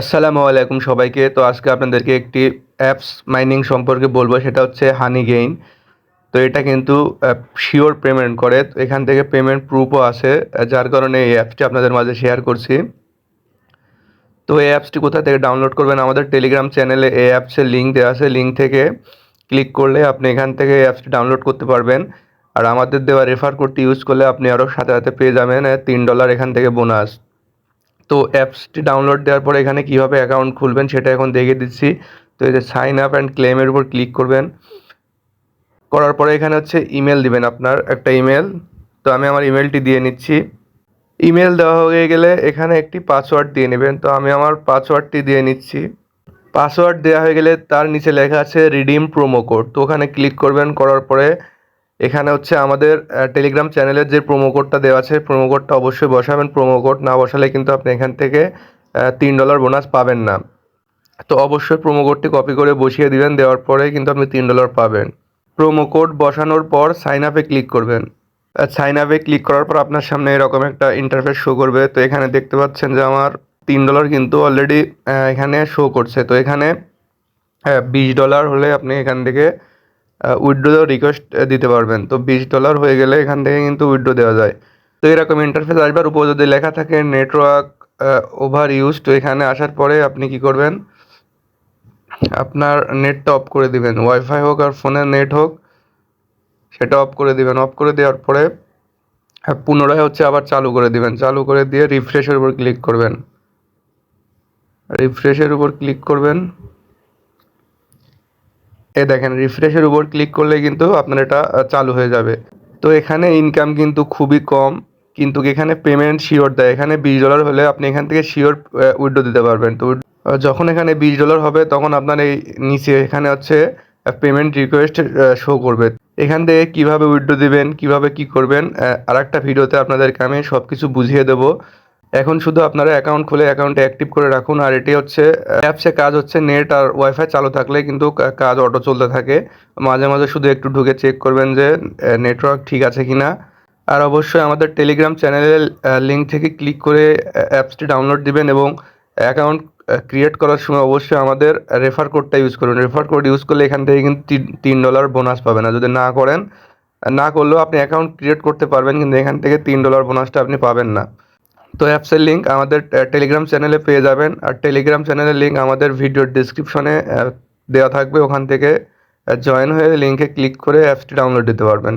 আসসালামু আলাইকুম সবাইকে। তো আজকে আপনাদেরকে একটি অ্যাপস মাইনিং সম্পর্কে বলব, সেটা হচ্ছে হানি গেইন তো এটা কিন্তু শিওর পেমেন্ট করে। এখান থেকে পেমেন্ট প্রুফও আছে যার কারণে এই অ্যাপসটি আপনাদের মাঝে শেয়ার করছি। তো এই অ্যাপসটি কোথা থেকে ডাউনলোড করবেন? আমাদের টেলিগ্রাম চ্যানেলে এই অ্যাপসের লিঙ্ক দেওয়া আছে। লিঙ্ক থেকে ক্লিক করলে আপনি এখান থেকে এই অ্যাপসটি ডাউনলোড করতে পারবেন। আর আমাদের দেওয়া রেফার কোডটি ইউজ করলে আপনি আরও সাথে সাথে পেয়ে যাবেন তিন ডলার এখান থেকে বোনাস তো অ্যাপসটি ডাউনলোড দেওয়ার পরে এখানে কীভাবে অ্যাকাউন্ট খুলবেন সেটা এখন দেখিয়ে দিচ্ছি। তো এই যে সাইন আপ অ্যান্ড ক্লেমের উপর ক্লিক করবেন। করার পরে এখানে হচ্ছে ইমেল দিবেন আপনার একটা ইমেল তো আমি আমার ইমেলটি দিয়ে নিচ্ছি। ইমেল দেওয়া হয়ে গেলে এখানে একটি পাসওয়ার্ড দিয়ে নেবেন। তো আমি আমার পাসওয়ার্ডটি দিয়ে নিচ্ছি। পাসওয়ার্ড দেওয়া হয়ে গেলে তার নিচে লেখা আছে রিডিম প্রোমো কোড তো ওখানে ক্লিক করবেন। করার পরে এখানে হচ্ছে আমাদের টেলিগ্রাম চ্যানেলের যে প্রোমো কোডটা দেওয়া আছে প্রোমো কোডটা অবশ্যই বসাবেন। প্রোমো কোড না বসালে কিন্তু আপনি এখান থেকে তিন ডলার বোনাস পাবেন না। তো অবশ্যই প্রোমো কোডটি কপি করে বসিয়ে দিবেন, দেওয়ার পরে কিন্তু আপনি তিন ডলার পাবেন। প্রোমো কোড বসানোর পর সাইন আপে ক্লিক করবেন। সাইন আপে ক্লিক করার পর আপনার সামনে এরকম একটা ইন্টারফেস শো করবে। তো এখানে দেখতে পাচ্ছেন যে আমার তিন ডলার কিন্তু অলরেডি এখানে শো করছে। তো এখানে বিশ ডলার হলে আপনি এখান থেকে উইড্রো রিকোয়েস্ট দিতে পারবেন। তো বিশ ডলার হয়ে গেলে এখান থেকে কিন্তু উইড্রো দেওয়া যায়। তো এরকম ইন্টারফেস আসবার উপর যদি লেখা থাকে নেটওয়ার্ক ওভার ইউজ তো এখানে আসার পরে আপনি কি করবেন? আপনার নেটটা অফ করে দিবেন। ওয়াইফাই হোক আর ফোনের নেট হোক, সেটা অফ করে দিবেন। অফ করে দেওয়ার পরে পুনরায় হচ্ছে আবার চালু করে দিবেন। চালু করে দিয়ে রিফ্রেশের উপর ক্লিক করবেন। রিফ্রেশের উপর ক্লিক করবেন। এ দেখেন রিফ্রেশের উপর ক্লিক করলে কিন্তু আপনার এটা চালু হয়ে যাবে। তো এখানে ইনকাম কিন্তু খুবই কম, কিন্তু এখানে পেমেন্ট শিওর দেয়। এখানে বিশ ডলার হলে আপনি এখান থেকে শিওর উইড্রো দিতে পারবেন। তো যখন এখানে বিশ ডলার হবে, তখন আপনার এই নিচে এখানে হচ্ছে পেমেন্ট রিকোয়েস্ট শো করবে। এখান থেকে কীভাবে উইড্রো দিবেন, কীভাবে কি করবেন আর একটা ভিডিওতে আপনাদেরকে আমি সব কিছু বুঝিয়ে দেবো। এখন শুধু আপনারা অ্যাকাউন্ট খুলে অ্যাকাউন্ট অ্যাক্টিভ করে রাখুন, আর এটি হচ্ছে অ্যাপসে কাজ হচ্ছে নেট আর ওয়াইফাই চালু থাকলে কিন্তু কাজ অটো চলতে থাকে। মাঝে মাঝে শুধু একটু ঢুকে চেক করবেন যে নেটওয়ার্ক ঠিক আছে কিনা। আর অবশ্যই আমাদের টেলিগ্রাম চ্যানেলের লিঙ্ক থেকে ক্লিক করে অ্যাপসটি ডাউনলোড দিবেন এবং অ্যাকাউন্ট ক্রিয়েট করার সময় অবশ্যই আমাদের রেফার কোডটা ইউজ করুন। রেফার কোড ইউজ করলে এখান থেকে কিন্তু তিন- ডলার বোনাস পাবেন। আর যদি না করেন, না করলেও আপনি অ্যাকাউন্ট ক্রিয়েট করতে পারবেন, কিন্তু এখান থেকে তিন ডলার বোনাসটা আপনি পাবেন না। তো অ্যাপসের লিঙ্ক আমাদের টেলিগ্রাম চ্যানেলে পেয়ে যাবেন। আর টেলিগ্রাম চ্যানেলের লিঙ্ক আমাদের ভিডিওর ডিসক্রিপশনে দেওয়া থাকবে। ওখান থেকে জয়েন হয়ে লিঙ্কে ক্লিক করে অ্যাপসটি ডাউনলোড দিতে পারবেন।